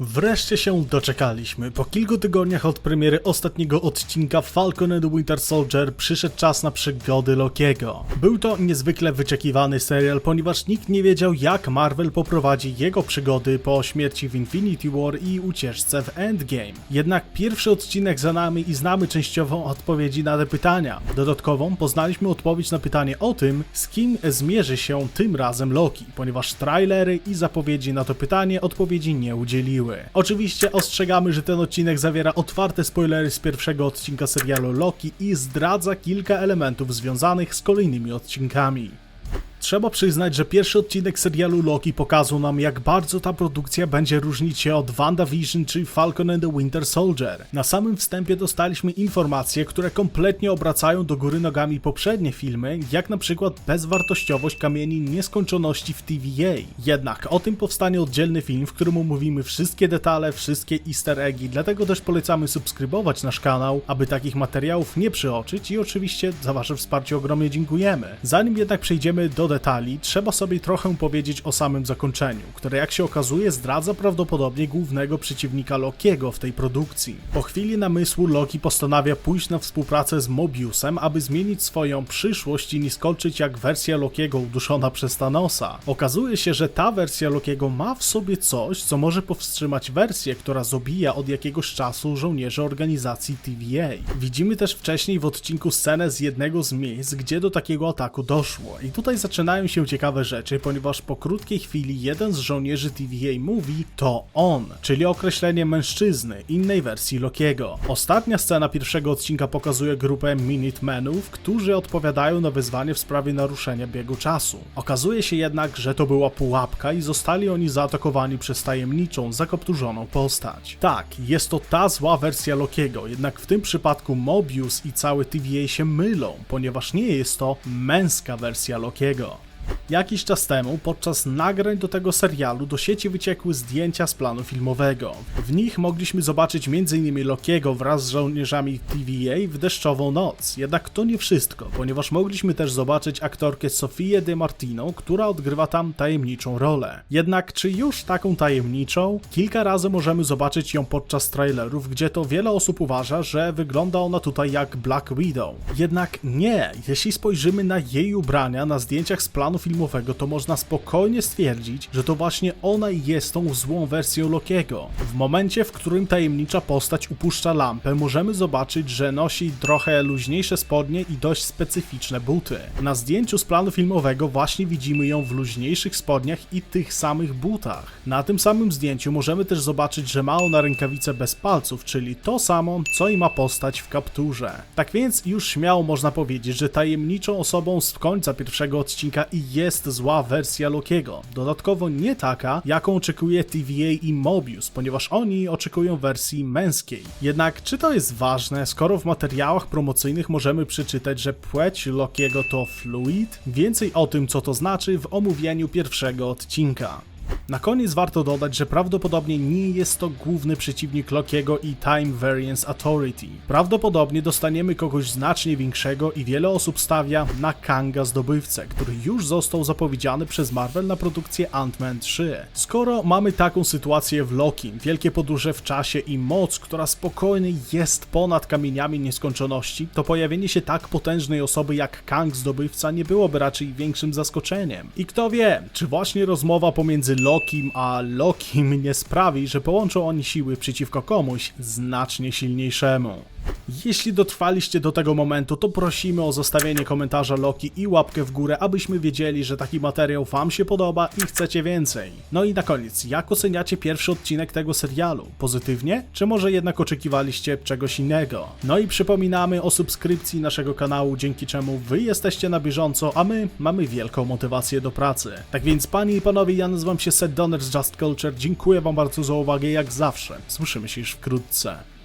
Wreszcie się doczekaliśmy. Po kilku tygodniach od premiery ostatniego odcinka Falcon and Winter Soldier przyszedł czas na przygody Lokiego. Był to niezwykle wyczekiwany serial, ponieważ nikt nie wiedział jak Marvel poprowadzi jego przygody po śmierci w Infinity War i ucieczce w Endgame. Jednak pierwszy odcinek za nami i znamy częściowo odpowiedzi na te pytania. Dodatkową poznaliśmy odpowiedź na pytanie o tym, z kim zmierzy się tym razem Loki, ponieważ trailery i zapowiedzi na to pytanie odpowiedzi nie udzieliły. Oczywiście ostrzegamy, że ten odcinek zawiera otwarte spoilery z pierwszego odcinka serialu Loki i zdradza kilka elementów związanych z kolejnymi odcinkami. Trzeba przyznać, że pierwszy odcinek serialu Loki pokazał nam, jak bardzo ta produkcja będzie różnić się od WandaVision czy Falcon and the Winter Soldier. Na samym wstępie dostaliśmy informacje, które kompletnie obracają do góry nogami poprzednie filmy, jak na przykład bezwartościowość kamieni nieskończoności w TVA. Jednak o tym powstanie oddzielny film, w którym omówimy wszystkie detale, wszystkie easter eggi, dlatego też polecamy subskrybować nasz kanał, aby takich materiałów nie przeoczyć i oczywiście za wasze wsparcie ogromnie dziękujemy. Zanim jednak przejdziemy do detali, trzeba sobie trochę powiedzieć o samym zakończeniu, które jak się okazuje zdradza prawdopodobnie głównego przeciwnika Lokiego w tej produkcji. Po chwili namysłu Loki postanawia pójść na współpracę z Mobiusem, aby zmienić swoją przyszłość i nie skończyć jak wersja Lokiego uduszona przez Thanosa. Okazuje się, że ta wersja Lokiego ma w sobie coś, co może powstrzymać wersję, która zabija od jakiegoś czasu żołnierzy organizacji TVA. Widzimy też wcześniej w odcinku scenę z jednego z miejsc, gdzie do takiego ataku doszło. I tutaj zaczynają się ciekawe rzeczy, ponieważ po krótkiej chwili jeden z żołnierzy TVA mówi to on, czyli określenie mężczyzny, innej wersji Lokiego. Ostatnia scena pierwszego odcinka pokazuje grupę Minutemenów, którzy odpowiadają na wyzwanie w sprawie naruszenia biegu czasu. Okazuje się jednak, że to była pułapka i zostali oni zaatakowani przez tajemniczą, zakopturzoną postać. Tak, jest to ta zła wersja Lokiego, jednak w tym przypadku Mobius i cały TVA się mylą, ponieważ nie jest to męska wersja Lokiego. Jakiś czas temu, podczas nagrań do tego serialu, do sieci wyciekły zdjęcia z planu filmowego. W nich mogliśmy zobaczyć m.in. Lokiego wraz z żołnierzami TVA w deszczową noc. Jednak to nie wszystko, ponieważ mogliśmy też zobaczyć aktorkę Sofię De Martino, która odgrywa tam tajemniczą rolę. Jednak czy już taką tajemniczą? Kilka razy możemy zobaczyć ją podczas trailerów, gdzie to wiele osób uważa, że wygląda ona tutaj jak Black Widow. Jednak nie, jeśli spojrzymy na jej ubrania na zdjęciach z planu filmowego, to można spokojnie stwierdzić, że to właśnie ona jest tą złą wersją Lokiego. W momencie, w którym tajemnicza postać upuszcza lampę, możemy zobaczyć, że nosi trochę luźniejsze spodnie i dość specyficzne buty. Na zdjęciu z planu filmowego właśnie widzimy ją w luźniejszych spodniach i tych samych butach. Na tym samym zdjęciu możemy też zobaczyć, że ma ona rękawice bez palców, czyli to samo, co i ma postać w kapturze. Tak więc już śmiało można powiedzieć, że tajemniczą osobą z końca pierwszego odcinka i jest zła wersja Lokiego. Dodatkowo nie taka, jaką oczekuje TVA i Mobius, ponieważ oni oczekują wersji męskiej. Jednak czy to jest ważne, skoro w materiałach promocyjnych możemy przeczytać, że płeć Lokiego to fluid? Więcej o tym, co to znaczy w omówieniu pierwszego odcinka. Na koniec warto dodać, że prawdopodobnie nie jest to główny przeciwnik Lokiego i Time Variance Authority. Prawdopodobnie dostaniemy kogoś znacznie większego i wiele osób stawia na Kanga Zdobywcę, który już został zapowiedziany przez Marvel na produkcję Ant-Man 3. Skoro mamy taką sytuację w Loki, wielkie podróże w czasie i moc, która spokojnie jest ponad kamieniami nieskończoności, to pojawienie się tak potężnej osoby jak Kang Zdobywca nie byłoby raczej większym zaskoczeniem. I kto wie, czy właśnie rozmowa pomiędzy Lokim a Lokim nie sprawi, że połączą oni siły przeciwko komuś znacznie silniejszemu. Jeśli dotrwaliście do tego momentu, to prosimy o zostawienie komentarza Loki i łapkę w górę, abyśmy wiedzieli, że taki materiał Wam się podoba i chcecie więcej. No i na koniec, jak oceniacie pierwszy odcinek tego serialu? Pozytywnie? Czy może jednak oczekiwaliście czegoś innego? No i przypominamy o subskrypcji naszego kanału, dzięki czemu Wy jesteście na bieżąco, a my mamy wielką motywację do pracy. Tak więc, panie i panowie, ja nazywam się Seth Donner z Just Culture, dziękuję Wam bardzo za uwagę, jak zawsze. Słyszymy się już wkrótce.